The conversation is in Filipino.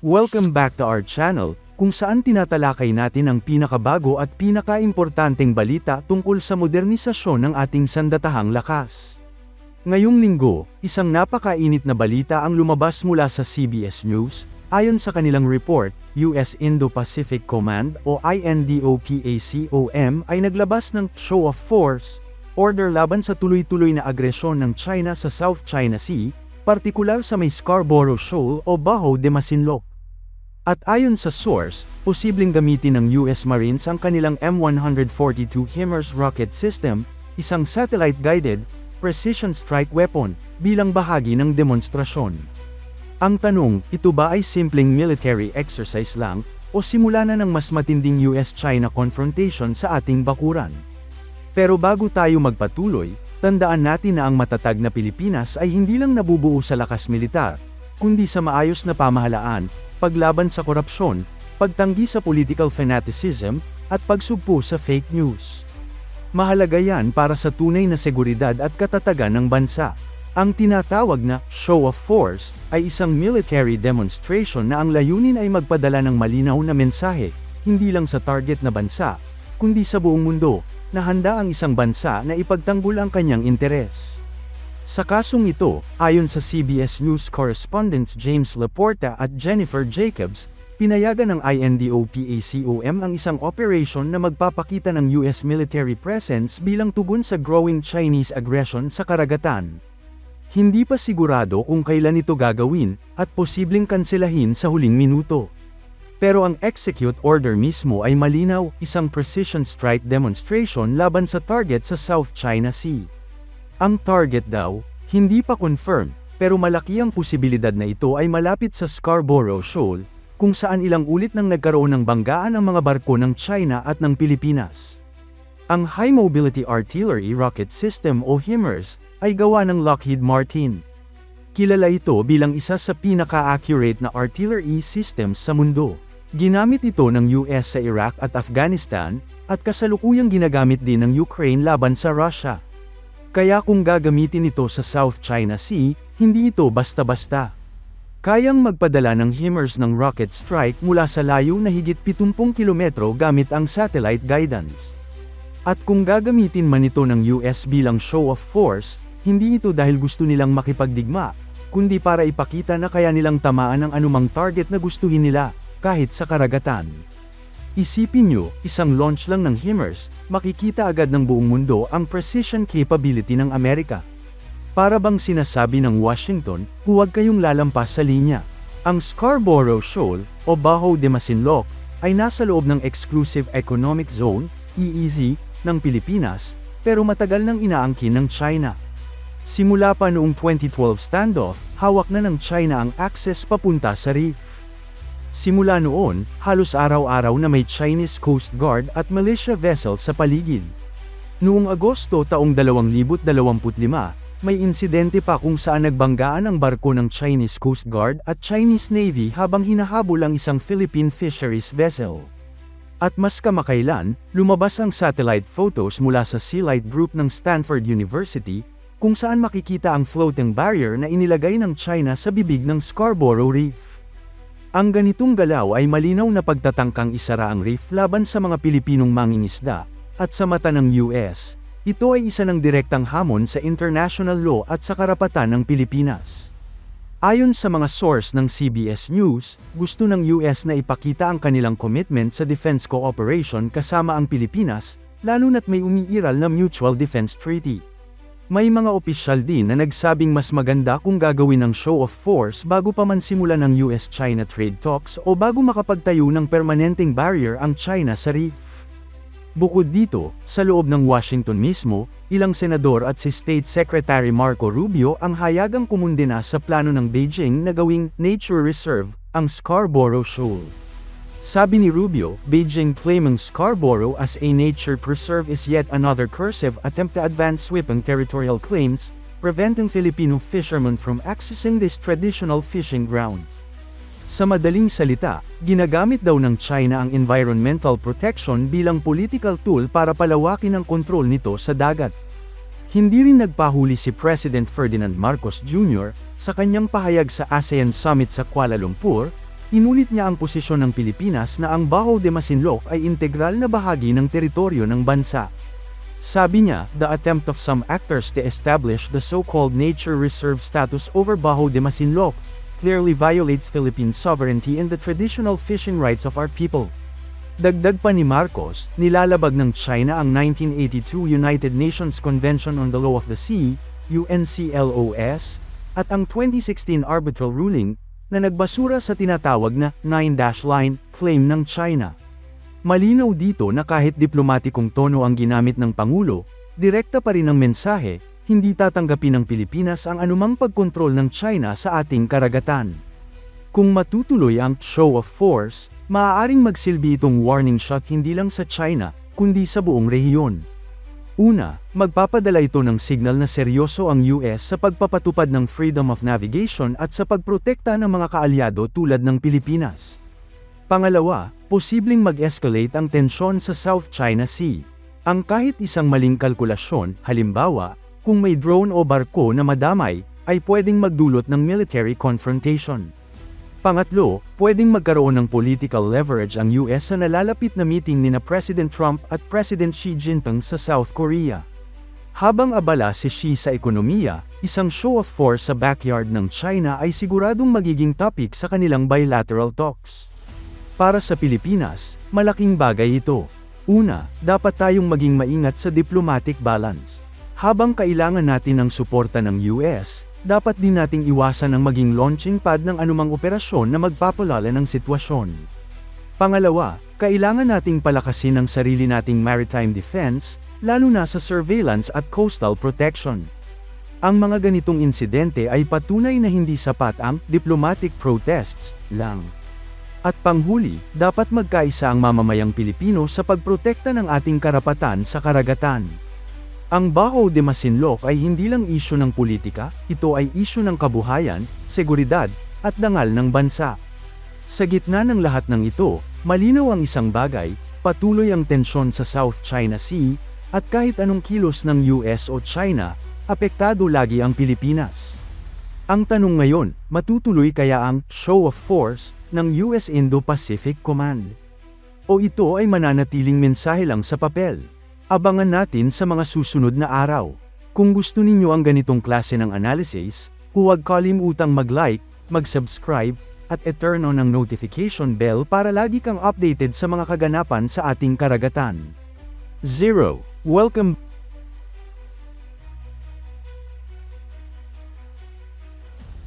Welcome back to our channel, kung saan tinatalakay natin ang pinakabago at pinakaimportanteng balita tungkol sa modernisasyon ng ating sandatahang lakas. Ngayong linggo, isang napakainit na balita ang lumabas mula sa CBS News, ayon sa kanilang report, US Indo-Pacific Command o INDOPACOM ay naglabas ng show of force, order laban sa tuloy-tuloy na agresyon ng China sa South China Sea, partikular sa may Scarborough Shoal o Baho de Masinloc. At ayon sa source, posibleng gamitin ng US Marines ang kanilang M142 HIMARS rocket system, isang satellite-guided, precision strike weapon, bilang bahagi ng demonstrasyon. Ang tanong, ito ba ay simpleng military exercise lang, o simula na ng mas matinding US-China confrontation sa ating bakuran? Pero bago tayo magpatuloy, tandaan natin na ang matatag na Pilipinas ay hindi lang nabubuo sa lakas militar, kundi sa maayos na pamahalaan, paglaban sa korupsyon, pagtanggi sa political fanaticism, at pagsugpo sa fake news. Mahalaga yan para sa tunay na seguridad at katatagan ng bansa. Ang tinatawag na show of force ay isang military demonstration na ang layunin ay magpadala ng malinaw na mensahe, hindi lang sa target na bansa, kundi sa buong mundo, na handa ang isang bansa na ipagtanggol ang kanyang interes. Sa kasong ito, ayon sa CBS News correspondents James Laporta at Jennifer Jacobs, pinayagan ng INDOPACOM ang isang operation na magpapakita ng US military presence bilang tugon sa growing Chinese aggression sa karagatan. Hindi pa sigurado kung kailan ito gagawin, at posibleng kanselahin sa huling minuto. Pero ang execute order mismo ay malinaw, isang precision strike demonstration laban sa target sa South China Sea. Ang target daw, hindi pa confirmed, pero malaki ang posibilidad na ito ay malapit sa Scarborough Shoal, kung saan ilang ulit nang nagkaroon ng banggaan ang mga barko ng China at ng Pilipinas. Ang High Mobility Artillery Rocket System o HIMARS ay gawa ng Lockheed Martin. Kilala ito bilang isa sa pinaka-accurate na artillery systems sa mundo. Ginamit ito ng US sa Iraq at Afghanistan, at kasalukuyang ginagamit din ng Ukraine laban sa Russia. Kaya kung gagamitin ito sa South China Sea, hindi ito basta-basta. Kayang magpadala ng HIMARS ng rocket strike mula sa layo na higit 70 kilometro gamit ang satellite guidance. At kung gagamitin man ito ng US bilang show of force, hindi ito dahil gusto nilang makipagdigma, kundi para ipakita na kaya nilang tamaan ang anumang target na gustuhin nila, kahit sa karagatan. Isipin nyo, isang launch lang ng HIMARS, makikita agad ng buong mundo ang precision capability ng Amerika. Para bang sinasabi ng Washington, huwag kayong lalampas sa linya. Ang Scarborough Shoal, o Baho de Masinloc, ay nasa loob ng Exclusive Economic Zone, EEZ, ng Pilipinas, pero matagal nang inaangkin ng China. Simula pa noong 2012 standoff, hawak na ng China ang access papunta sa reef. Simula noon, halos araw-araw na may Chinese Coast Guard at militia vessel sa paligid. Noong Agosto taong 2025, may insidente pa kung saan nagbanggaan ang barko ng Chinese Coast Guard at Chinese Navy habang hinahabol ang isang Philippine Fisheries vessel. At mas kamakailan, lumabas ang satellite photos mula sa Sealight Group ng Stanford University, kung saan makikita ang floating barrier na inilagay ng China sa bibig ng Scarborough Reef. Ang ganitong galaw ay malinaw na pagtatangkang isara ang reef laban sa mga Pilipinong mangingisda, at sa mata ng US, ito ay isa ng direktang hamon sa international law at sa karapatan ng Pilipinas. Ayon sa mga source ng CBS News, gusto ng US na ipakita ang kanilang commitment sa defense cooperation kasama ang Pilipinas, lalo na't may umiiral na Mutual Defense Treaty. May mga opisyal din na nagsabing mas maganda kung gagawin ng show of force bago pa man simula ng US-China trade talks o bago makapagtayo ng permanenteng barrier ang China sa reef. Bukod dito, sa loob ng Washington mismo, ilang senador at si State Secretary Marco Rubio ang hayagang kumundina sa plano ng Beijing na gawing nature reserve ang Scarborough Shoal. Sabi ni Rubio, Beijing claiming Scarborough as a nature preserve is yet another cursive attempt to advance sweeping territorial claims, preventing Filipino fishermen from accessing this traditional fishing ground. Sa madaling salita, ginagamit daw ng China ang environmental protection bilang political tool para palawakin ang kontrol nito sa dagat. Hindi rin nagpahuli si President Ferdinand Marcos Jr. sa kanyang pahayag sa ASEAN Summit sa Kuala Lumpur, Inulit niya ang posisyon ng Pilipinas na ang Baho de Masinloc ay integral na bahagi ng teritoryo ng bansa. Sabi niya, the attempt of some actors to establish the so-called nature reserve status over Baho de Masinloc clearly violates Philippine sovereignty and the traditional fishing rights of our people. Dagdag pa ni Marcos, nilalabag ng China ang 1982 United Nations Convention on the Law of the Sea, UNCLOS, at ang 2016 arbitral ruling, na nagbasura sa tinatawag na 9-dash line claim ng China. Malinaw dito na kahit diplomatikong tono ang ginamit ng Pangulo, direkta pa rin ang mensahe, hindi tatanggapin ng Pilipinas ang anumang pagkontrol ng China sa ating karagatan. Kung matutuloy ang show of force, maaaring magsilbi itong warning shot hindi lang sa China, kundi sa buong rehiyon. Una, magpapadala ito ng signal na seryoso ang US sa pagpapatupad ng freedom of navigation at sa pagprotekta ng mga kaalyado tulad ng Pilipinas. Pangalawa, posibleng mag-escalate ang tensyon sa South China Sea. Ang kahit isang maling kalkulasyon, halimbawa, kung may drone o barko na madamay, ay pwedeng magdulot ng military confrontation. Pangatlo, pwedeng magkaroon ng political leverage ang US sa nalalapit na meeting ni na President Trump at President Xi Jinping sa South Korea. Habang abala si Xi sa ekonomiya, isang show of force sa backyard ng China ay siguradong magiging topic sa kanilang bilateral talks. Para sa Pilipinas, malaking bagay ito. Una, dapat tayong maging maingat sa diplomatic balance. Habang kailangan natin ng suporta ng US, dapat din nating iwasan ang maging launching pad ng anumang operasyon na magpapalala ng sitwasyon. Pangalawa, kailangan nating palakasin ang sarili nating maritime defense, lalo na sa surveillance at coastal protection. Ang mga ganitong insidente ay patunay na hindi sapat ang diplomatic protests lang. At panghuli, dapat magkaisa ang mamamayang Pilipino sa pagprotekta ng ating karapatan sa karagatan. Ang Baho de Masinloc ay hindi lang isyu ng politika, ito ay isyu ng kabuhayan, seguridad, at dangal ng bansa. Sa gitna ng lahat ng ito, malinaw ang isang bagay, patuloy ang tensyon sa South China Sea, at kahit anong kilos ng US o China, apektado lagi ang Pilipinas. Ang tanong ngayon, matutuloy kaya ang show of force ng US Indo-Pacific Command? O ito ay mananatiling mensahe lang sa papel? Abangan natin sa mga susunod na araw. Kung gusto ninyo ang ganitong klase ng analysis, huwag kalimutang mag-like, mag-subscribe, at i-turn on ang notification bell para lagi kang updated sa mga kaganapan sa ating karagatan. 0. Welcome